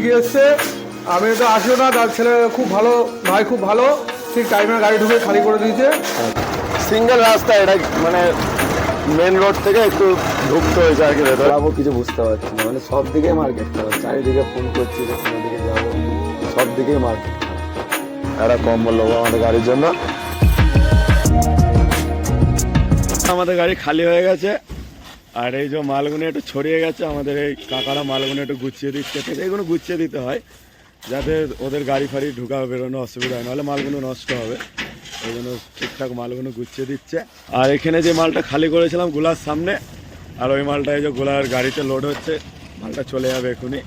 ঠিকই এসছে আমি তো আসিও না তার ছেলে খুব ভালো ভাই খুব ভালো ঠিক টাইমে গাড়ি ঢুকে খালি করে দিয়েছে। সিঙ্গেল রাস্তা এটা মানে মেন রোড থেকে একটু ঢুকতে হয়েছে আর কি ভেতরে। যাব কিছু বুঝতে পারছি না মানে সব দিকে মার্কেট খারাপ চারিদিকে ফোন করছি যে কোনো দিকে যাব সব দিকেই মার্কেট একটা কম্বল নেব আমাদের গাড়ির জন্য। আমাদের গাড়ি খালি হয়ে গেছে। আর এই যে মালগুলো একটু ছড়িয়ে গেছে, আমাদের এই কাকারা মালগুলো একটু গুছিয়ে দিচ্ছে? এইগুলো গুছিয়ে দিতে হয়, যাতে ওদের গাড়ি ফাড়ি ঢুকা বেরোনো অসুবিধা হয়, নাহলে মালগুলো নষ্ট হবে। ওই জন্য ঠিকঠাক মালগুলো গুছিয়ে দিচ্ছে। আর এখানে যে মালটা খালি করেছিলাম গোলার সামনে, আর ওই মালটা এই যে গোলার গাড়িতে লোড হচ্ছে, মালটা চলে যাবে এখনই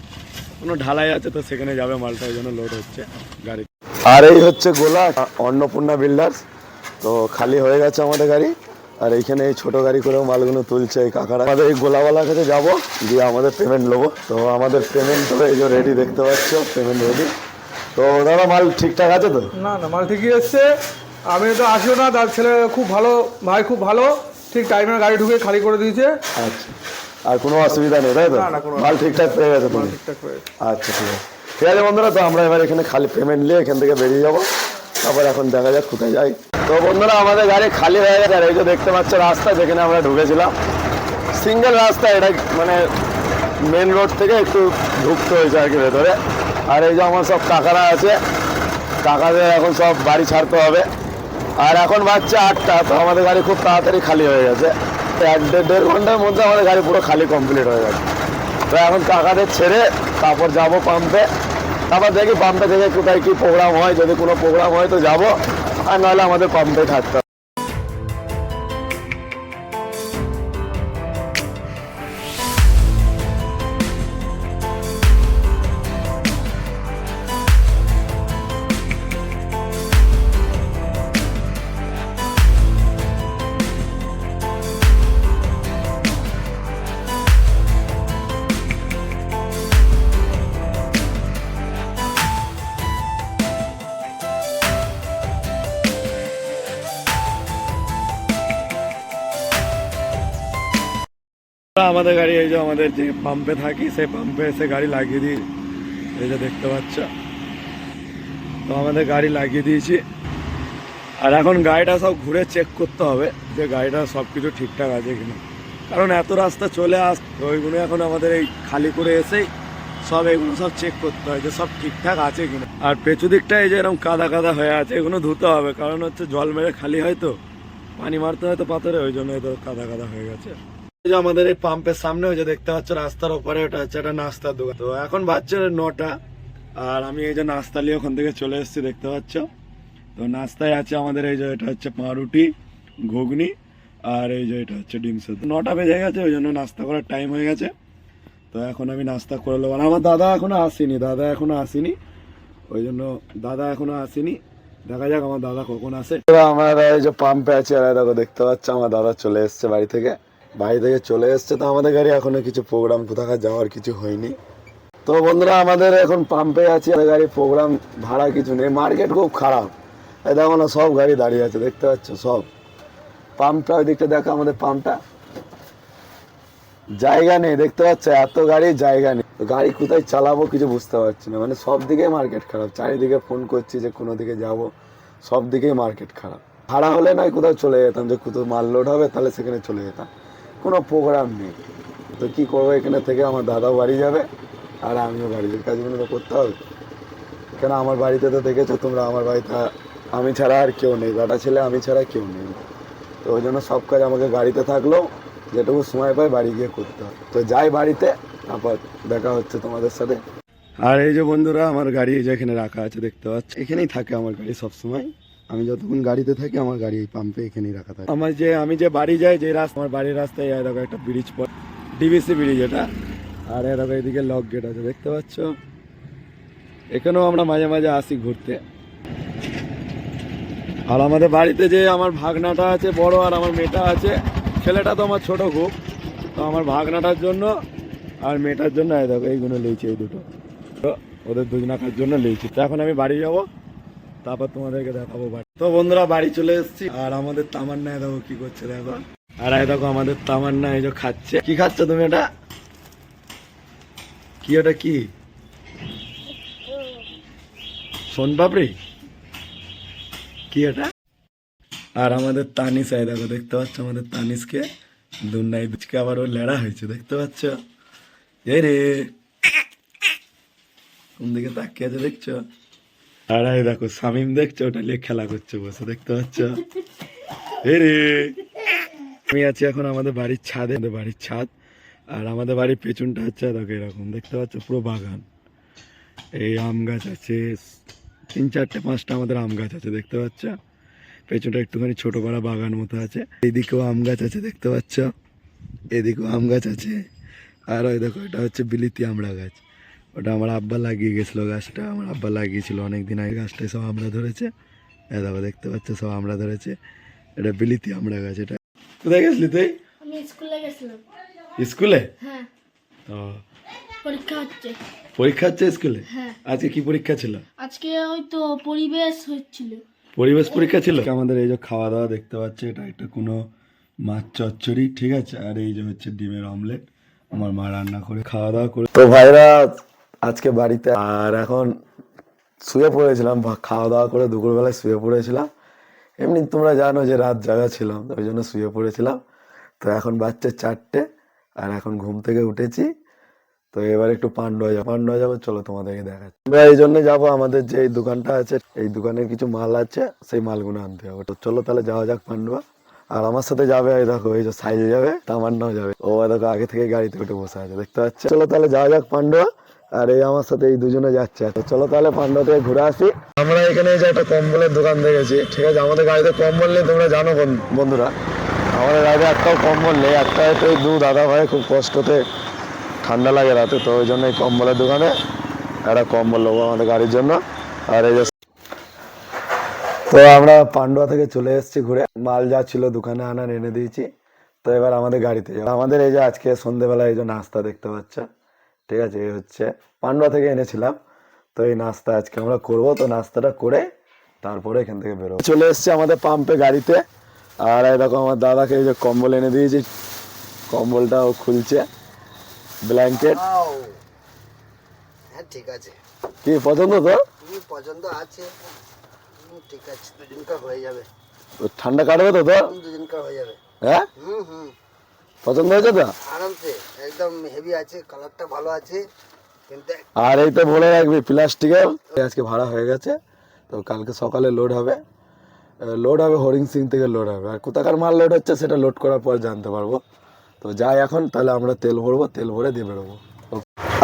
কোনো ঢালাই আছে তো সেখানে যাবে মালটা ওই জন্য লোড হচ্ছে গাড়ি আর এই হচ্ছে গোলা, অন্নপূর্ণা বিল্ডার্স তো খালি হয়ে গেছে আমাদের গাড়ি। আর এইখানে এই ছোট গাড়ি করেও মালগুলো তুলছে এই কাকারা। আমাদের এই গোলাওয়ালার কাছে যাব গিয়ে আমাদের পেমেন্ট নেব। তো আমাদের পেমেন্ট তো এই যে রেডি দেখতে পাচ্ছ পেমেন্ট রেডি তো দাদা মাল ঠিকঠাক আছে তো? না না মাল ঠিকই এসছে। আমি তো আসিও না তার ছেলে খুব ভালো ভাই খুব ভালো। ঠিক টাইমে গাড়ি ঢুকে খালি করে দিয়েছে। আচ্ছা। আর কোনো অসুবিধা নেই তাই তো? না, না, কোনো মাল ঠিকঠাক পেয়ে গেছে তুমি আচ্ছা ঠিক আছে। ঠিক আছে বন্ধুরা তো আমরা এবার এখানে খালি পেমেন্ট নিয়ে এখান থেকে বেরিয়ে যাব। তারপর এখন দেখা যাক কোথায় যাই। তো বন্ধুরা, আমাদের গাড়ি খালি হয়ে গেছে। আর এই যে দেখতে পাচ্ছ রাস্তা, যেখানে আমরা ঢুকেছিলাম। সিঙ্গেল রাস্তা, এটা মানে মেন রোড থেকে একটু ঢুকতে হয়েছে আর কি ভেতরে। আর এই যে আমার সব কাকারা আছে, কাকাদের এখন সব বাড়ি ছাড়তে হবে। আর এখন বাচ্চা আটটা, তো আমাদের গাড়ি খুব তাড়াতাড়ি খালি হয়ে গেছে। এক দেড় দেড় ঘণ্টার মধ্যে আমাদের গাড়ি পুরো খালি কমপ্লিট হয়ে গেছে। তো এখন কাকাদের ছেড়ে তারপর যাব পাম্পে তারপর দেখি পাম্পে থেকে কোথায় কি প্রোগ্রাম হয়, যদি কোনো প্রোগ্রাম হয় তো যাব। আর নাহলে আমাদের পাম্পে থাকতে আমাদের গাড়ি এই যে আমাদের যে পাম্পে থাকি, সেই পাম্পে এসে গাড়ি লাগিয়ে দিই। এই যে দেখতে পাচ্ছ। তো আমাদের গাড়ি লাগিয়ে দিয়েছি। আর এখন গাড়িটা সব ঘুরে চেক করতে হবে যে গাড়িটা সব কিছু ঠিকঠাক আছে কিনা। কারণ এত রাস্তা চলে আস ওইগুলো এখন আমাদের এই খালি করে এসেই সব এগুলো সব চেক করতে হয় যে সব ঠিকঠাক আছে কিনা। আর পেছু দিকটা এই যে এরকম কাদা কাদা হয়ে আছে, এগুলো ধুতে হবে, কারণ হচ্ছে জল মেরে খালি হয় তো। পানি মারতে হয় তো পাথরে, ওই জন্য তো কাদা কাদা হয়ে গেছে। যে আমাদের এই পাম্পের সামনে, ওই যে দেখতে পাচ্ছ রাস্তার ওপরে, ওটা হচ্ছে একটা নাস্তার দোকান। তো এখন বাচ্চা নটা, আর আমি এই যে নাস্তা নিয়ে ওখান থেকে চলে এসেছি, দেখতে পাচ্ছ? তো নাস্তায় আছে আমাদের এই যে এটা হচ্ছে পাউরুটি, ঘুগনি, আর এই যে এটা হচ্ছে ডিম সেদ্ধ। নটা বেজে গেছে, ওই জন্য নাস্তা করার টাইম হয়ে গেছে। তো এখন আমি নাস্তা করে নেব। আমার দাদা এখনও আসেনি, দাদা এখনও আসেনি। ওই জন্য দাদা এখনও আসেনি। দেখা যাক আমার দাদা কখন আসে। আমার এই যে পাম্পে আছে দেখো দেখতে পাচ্ছ, আমার দাদা চলে এসছে বাড়ি থেকে। বাড়ি থেকে চলে এসছে তো আমাদের গাড়ি, এখনও কিছু প্রোগ্রাম কোথাকার যাওয়ার কিছু হয়নি। তো বন্ধুরা, আমাদের এখন পাম্পে আছে গাড়ি প্রোগ্রাম ভাড়া কিছু নেই মার্কেট খুব খারাপ। এই দেখো না, সব গাড়ি দাঁড়িয়ে আছে, দেখতে পাচ্ছ সব। পাম্পটা ওই দিকটা দেখো আমাদের পাম্পটা জায়গা নেই, দেখতে পাচ্ছ? এত গাড়ি, জায়গা নেই। গাড়ি কোথায় চালাবো কিছু বুঝতে পারছি না। মানে সব দিকে মার্কেট খারাপ। চারিদিকে ফোন করছি যে কোনো দিকে যাব, সব দিকেই মার্কেট খারাপ। ভাড়া হলে নয়, কোথাও চলে যেতাম। যে কোথাও মাল লোড হবে, তাহলে সেখানে চলে যেতাম। কোনো প্রোগ্রাম নেই। তো কী করব, এখানে থেকে আমার দাদাও বাড়ি যাবে, আর আমিও বাড়ির কাজগুলো তো করতে হবে। কেন, আমার বাড়িতে তো দেখেছ তোমরা, আমার বাড়িতে আমি ছাড়া আর কেউ নেই বেটা ছেলে, আমি ছাড়া কেউ নেই। তো ওই জন্য সব কাজ আমাকে গাড়িতে থাকলেও যেটুকু সময় পাই বাড়ি গিয়ে করতে হয় তো যাই বাড়িতে, তারপর দেখা হচ্ছে তোমাদের সাথে। আর এই যে বন্ধুরা, আমার গাড়ি এই যে এখানে রাখা আছে, দেখতে পাচ্ছ? এখানেই থাকে আমার গাড়ি সব সময় আমি যতক্ষণ গাড়িতে থাকি, আমার গাড়ি এই পাম্পে এখানেই রাখা থাকে। আমার যে, আমি যে বাড়ি যাই, যে রাস্তা, আমার বাড়ির রাস্তায় দেখো একটা ব্রিজ পর ডিবিসি ব্রিজ এটা। আর এ দেখো এদিকে লক গেট আছে, দেখতে পাচ্ছ? এখানেও আমরা মাঝে মাঝে আসি ঘুরতে। আর আমাদের বাড়িতে যে আমার ভাগনাটা আছে, বড়, আর আমার মেয়েটা আছে, ছেলেটা তো আমার ছোট খুব। তো আমার ভাগনাটার জন্য আর মেয়েটার জন্য, এই দেখো, এইগুলো লিয়েছি এই দুটো। তো ওদের দুজনাকার জন্য লিয়েছি তো এখন আমি বাড়ি যাব, তারপর তোমাদেরকে দেখাবো বাড়ি। তো বন্ধুরা, বাড়ি চলে এসেছি। আর আমাদের তামান্না, এই দেখো কি করছে দেখো আর এই দেখো আমাদের তামান্না, এই যে খাচ্ছে। কি খাচ্ছ তুমি এটা? কি ওটা কি? শোন সোনপাপড়ি? কি এটা? আর আমাদের তানিস এই দেখো, দেখতে পাচ্ছ আমাদের তানিসকে দুনাই দুচকে আবার ও লেড়া হয়েছে, দেখতে পাচ্ছ? এই রে। কোন দিকে তাকিয়ে আছে, দেখছ? আর এই দেখো, শামিম দেখছ, ওটা নিয়ে খেলা করছে বসে, দেখতে পাচ্ছ? রে। আমি আছি এখন আমাদের বাড়ির ছাদে, আমাদের বাড়ির ছাদ, আর আমাদের বাড়ির পেছনটা হচ্ছে দেখো এরকম, দেখতে পাচ্ছ? পুরো বাগান। এই আম গাছ আছে, তিন চারটে, পাঁচটা আমাদের আম গাছ আছে, দেখতে পাচ্ছ? পেছনটা একটুখানি ছোট পাড়া বাগান মতো আছে। এইদিকেও আম গাছ আছে, দেখতে পাচ্ছ? এদিকেও আম গাছ আছে। আর ওই দেখো, এটা হচ্ছে বিলিতি আমড়া গাছ। ওটা আমার আব্বা লাগিয়ে গেছিল গাছটা আমার আব্বা লাগিয়েছিল অনেক দিন আগে। গাছটায় সব আমরা ধরেছে দেখতে পাচ্ছ সব আমরা ধরেছে। এটা বিলিতি আমড়া গাছ এটা কোথায় গেছিলি তুই? আমি স্কুলে গেছিলাম। স্কুলে? হ্যাঁ। ও। পরীক্ষা হচ্ছে। পরীক্ষা হচ্ছে স্কুলে? হ্যাঁ। আজকে কি পরীক্ষা ছিল? আজকে ওই তো পরিবেশ হচ্ছিল। পরিবেশ পরীক্ষা ছিল? আমাদের এই যে খাওয়া দাওয়া দেখতে পাচ্ছে এটা একটা কোনো মাছ চচ্চড়ি ঠিক আছে? আর এই যে হচ্ছে ডিমের অমলেট আমার মা রান্না করে খাওয়া দাওয়া করে তো ভাইরা আজকে বাড়িতে। আর এখন শুয়ে পড়েছিলাম খাওয়া দাওয়া করে দুপুরবেলায় শুয়ে পড়েছিলাম। এমনি তোমরা জানো যে রাত জাগা ছিলাম ওই জন্য শুয়ে পড়েছিলাম। তো এখন বাচ্চা চারটে, আর এখন ঘুম থেকে উঠেছি। তো এবার একটু পান্ডুয়া যাব। পান্ডুয়া যাব, চলো তোমাদেরকে দেখাচ্ছি। আমরা এই জন্য যাব, আমাদের যে এই দোকানটা আছে, এই দোকানের কিছু মাল আছে, সেই মালগুলো আনতে হবে তো চলো তাহলে যাওয়া যাক পান্ডুয়া। আর আমার সাথে যাবে, এই দেখো, এই যে সাইল যাবে, তামান্নাও যাবে। ও দেখো, আগে থেকে গাড়িতে উঠে বসে আছে, দেখতে পাচ্ছ? চলো তাহলে যাওয়া যাক পান্ডুয়া। আর এই আমার সাথে এই দুজনে যাচ্ছে। তো চলো তাহলে পান্ডুয়া থেকে ঘুরে আসি। আমরা এখানে যে একটা কম্বলের দোকান দেখেছি, ঠিক আছে? আমাদের গাড়িতে কম্বল নেই, তোমরা জানো বন্ধুরা। আমাদের গাড়িতে একটাও কম্বল নেই একটা এই দু দাদা ভাই খুব কষ্টতে ঠান্ডা লাগে রাতে, তো ওই জন্য এই কম্বলের দোকানে একটা কম্বল নেব আমাদের গাড়ির জন্য। আর এই যে তো আমরা পান্ডুয়া থেকে চলে এসেছি ঘুরে। মাল যা ছিল দোকানে আনার এনে দিয়েছি। তো এবার আমাদের গাড়িতে আমাদের এই যে আজকে সন্ধেবেলা এই যে নাস্তা দেখতে পাচ্ছ। ঠিক আছে এই হচ্ছে পান্ডুয়া থেকে এনেছিলাম। তো এই নাস্তা আজকে আমরা করব। তো নাস্তাটা করে তারপরে এখান থেকে বেরোবো। চলে এসেছি আমাদের পাম্পে গাড়িতে। আর দেখো আমার দাদাকে এই যে কম্বল এনে দিয়েছি। কম্বলটাও খুলছে। ব্ল্যাঙ্কেট হ্যাঁ ঠিক আছে। কি পছন্দ তো পছন্দ আছে। ঠিক আছে দুদিনকার হয়ে যাবে। ঠান্ডা কাটবে তো তো দুদিনকার হয়ে যাবে। হ্যাঁ? হুম হুম। পছন্দ হয়েছে তো? আরামসে, একদম হেভি আছে কালারটা ভালো আছে, কিন্তু আর এই তো বলে রাখবি প্লাস্টিকের আজকে ভাড়া হয়ে গেছে, তো কালকে সকালে লোড হবে। লোড হবে হরিং সিং থেকে লোড হবে। আর কোথাকার মাল লোড হচ্ছে সেটা লোড করার পর জানতে পারব। তো যাই এখন, তাহলে আমরা তেল ভরবো, তেল ভরে দিয়ে বেরোবো।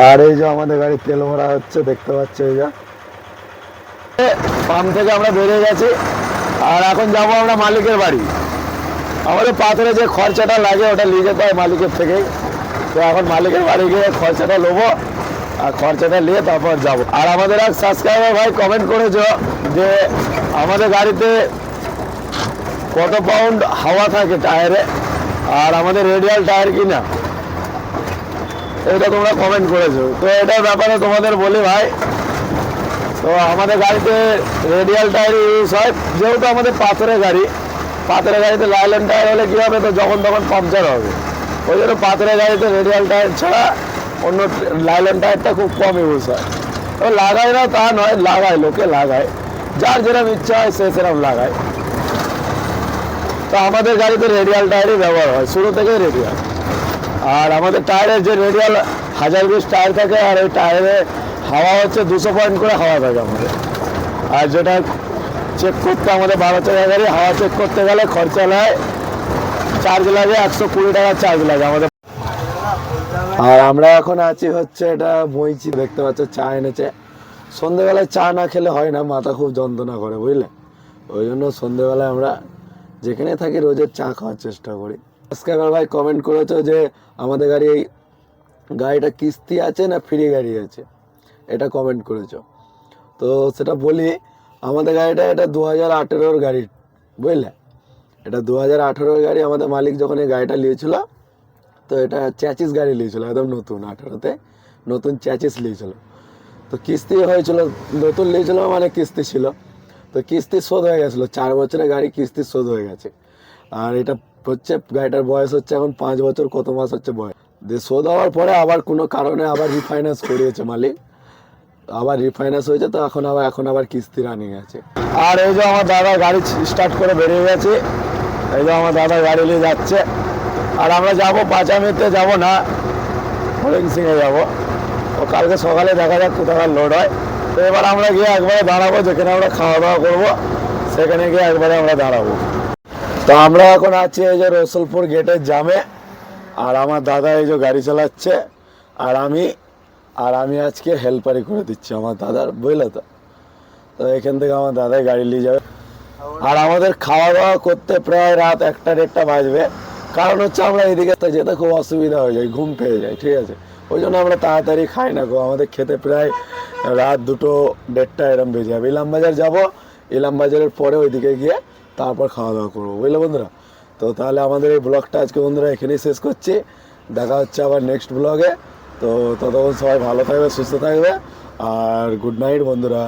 আর এই যে আমাদের গাড়ি তেল ভরা হচ্ছে, দেখতে পাচ্ছ এই যা। পাম্প থেকে আমরা বেরিয়ে গেছি। আর এখন যাব আমরা মালিকের বাড়ি। আমাদের পাথরে যে খরচাটা লাগে, ওটা নিয়ে যেতে হয় মালিকের থেকেই। তো এখন মালিকের বাড়ি গিয়ে খরচাটা নেব আর খরচাটা নিয়ে তারপর যাব। আর আমাদের এক সাবস্ক্রাইবার ভাই কমেন্ট করেছ যে, আমাদের গাড়িতে কত পাউন্ড হাওয়া থাকে টায়ারে, আর আমাদের রেডিয়াল টায়ার কিনা? এটা তোমরা কমেন্ট করেছ। তো এটার ব্যাপারে তোমাদের বলি ভাই, তো আমাদের গাড়িতে রেডিয়াল টায়ার ইউজ হয়, যেহেতু আমাদের পাথরের গাড়ি পাথরের গাড়িতে লাইলন টায়ার হলে কী হবে? তো যখন তখন পাংচার হবে। ওই জন্য পাথরের গাড়িতে রেডিয়াল টায়ার ছাড়া অন্য লাইলন টায়ারটা খুব কম ইউজ হয়। তো লাগায় না, তা নয়, লাগায়, লোকে লাগায়। যার যেরকম ইচ্ছা হয় সে সেরকম লাগায়। তো আমাদের গাড়িতে রেডিয়াল টায়ারই ব্যবহার হয়, শুরু থেকেই রেডিয়াল আর আমাদের টায়ারের যে রেডিয়াল হাজার বিশ টায়ার থাকে, আর ওই টায়ারে হাওয়া হচ্ছে, দুশো পয়েন্ট করে হাওয়া থাকে আমাদের। আর যেটা চেক করতে আমাদের বারো চাকা গাড়ি, হাওয়া চেক করতে গেলে খরচা লাগে চার্জ লাগে একশো কুড়ি টাকা চার্জ লাগে আমাদের। আর আমরা এখন আছি হচ্ছে এটা বইছি দেখতে পাচ্ছ চা এনেছে। সন্ধেবেলায় চা না খেলে হয় না, মাথা খুব যন্ত্রণা করে, বুঝলে? ওই জন্য সন্ধেবেলায় আমরা যেখানে থাকি রোজের চা খাওয়ার চেষ্টা করি। সাবস্ক্রাইবার ভাই কমেন্ট করেছ যে আমাদের গাড়ি এই গাড়িটা কিস্তি আছে না ফ্রি গাড়ি আছে? এটা কমেন্ট করেছ। তো সেটা বলি আমাদের গাড়িটা এটা দু হাজার আঠেরোর গাড়ি, বুঝলে? এটা দু হাজার আঠেরোর গাড়ি আমাদের মালিক যখন এই গাড়িটা নিয়েছিল তো এটা চ্যাচিস গাড়ি নিয়েছিল একদম নতুন আঠেরোতে, নতুন চ্যাচিস নিয়েছিল তো কিস্তি হয়েছিল, নতুন নিয়েছিল মানে কিস্তি ছিল। তো কিস্তি শোধ হয়ে গেছিল, চার বছরের গাড়ি কিস্তি শোধ হয়ে গেছে। আর এটা হচ্ছে, গাড়িটার বয়স হচ্ছে এখন পাঁচ বছর, কত মাস হচ্ছে বয়স? দিয়ে শোধ হওয়ার পরে আবার কোনো কারণে আবার রিফাইন্যান্স করিয়েছে মালিক। আবার রিফাইন্যান্স হয়েছে, তো এখন আবার এখন আবার কিস্তি রানিং আছে। আর এই যে আমার দাদা গাড়ি স্টার্ট করে বেরিয়ে গেছে, এই যে আমার দাদা গাড়ি নিয়ে যাচ্ছে। আর আমরা যাব পাঁচামিতে, যাব না হরিং সিংয়ে যাব। ও কালকে সকালে দেখা যাক কোথাকার লোড হয়। তো এবার আমরা গিয়ে একবারে দাঁড়াবো, যেখানে আমরা খাওয়া দাওয়া করব, সেখানে গিয়ে একবারে আমরা দাঁড়াবো। তো আমরা এখন আছি এই যে রসুলপুর গেটের জামে আর আমার দাদা এই যে গাড়ি চালাচ্ছে। আর আমি আর আমি আজকে হেল্পারি করে দিচ্ছি আমার দাদার, বুঝলে তো? তো এখান থেকে আমার দাদাই গাড়ি নিয়ে যাবে। আর আমাদের খাওয়া দাওয়া করতে প্রায় রাত একটা দেড়টা বাজবে। কারণ হচ্ছে আমরা এদিকে যেতে খুব অসুবিধা হয়ে যায়, ঘুম পেয়ে যায়, ঠিক আছে? ওই জন্য আমরা তাড়াতাড়ি খাই না গো। আমাদের খেতে প্রায় রাত দুটো দেড়টা এরম বেজে যাবে। ইলাম বাজার যাব ইলাম বাজারের পরে ওইদিকে গিয়ে তারপর খাওয়া দাওয়া করব, বুঝলে বন্ধুরা? তো তাহলে আমাদের এই ব্লগটা আজকে বন্ধুরা এখানেই শেষ করছি। দেখা হচ্ছে আবার নেক্সট ব্লগে তো ততক্ষণ সবাই ভালো থাকবে সুস্থ থাকবে আর গুড নাইট বন্ধুরা।